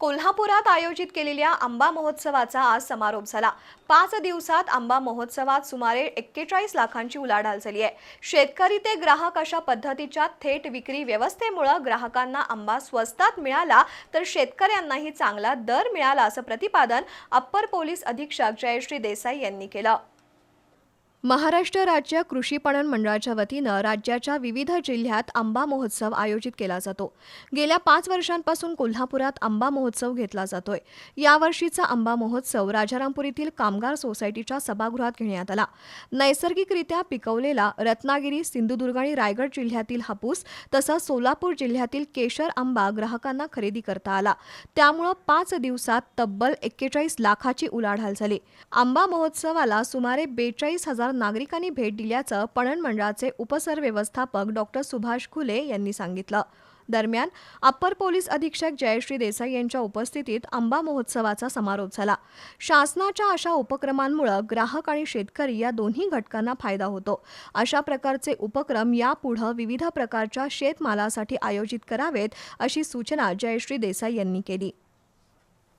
कोल्हापुरात आयोजित केलेल्या आंबा महोत्सवाचा आज समारोप झाला. पाच दिवसात आंबा महोत्सवात सुमारे एक्केचाळीस लाखांची उलाढाल झाली आहे. शेतकरी ते ग्राहक अशा पद्धतीच्या थेट विक्री व्यवस्थेमुळे ग्राहकांना आंबा स्वस्तात मिळाला तर शेतकऱ्यांनाही चांगला दर मिळाला असं प्रतिपादन अप्पर पोलीस अधीक्षक जयश्री देसाई यांनी केलं. महाराष्ट्र राज्य कृषी पणन मंडळाच्या वतीनं राज्याच्या विविध जिल्ह्यात आंबा महोत्सव आयोजित केला जातो. गेल्या पाच वर्षांपासून कोल्हापुरात आंबा महोत्सव घेतला जातोय. यावर्षीचा आंबा महोत्सव राजारामपूर येथील कामगार सोसायटीच्या सभागृहात घेण्यात आला. नैसर्गिकरित्या पिकवलेला रत्नागिरी सिंधुदुर्ग आणि रायगड जिल्ह्यातील हापूस तसंच सोलापूर जिल्ह्यातील केशर आंबा ग्राहकांना खरेदी करता आला. त्यामुळं पाच दिवसात तब्बल एक्केचाळीस लाखाची उलाढाल झाली. आंबा महोत्सवाला सुमारे बेचाळीस हजार नागरिकांनी भेट दिल्याचं पणन मंडळाचे उपसरव्यवस्थापक डॉक्टर सुभाष खुले यांनी सांगितलं. दरम्यान अप्पर पोलीस अधीक्षक जयश्री देसाई यांच्या उपस्थितीत आंबा महोत्सवाचा समारोप झाला. शासनाच्या अशा उपक्रमांमुळे ग्राहक आणि शेतकरी या दोन्ही घटकांना फायदा होतो. अशा प्रकारचे उपक्रम यापुढे विविध प्रकारच्या शेतमालासाठी आयोजित करावेत अशी सूचना जयश्री देसाई यांनी केली.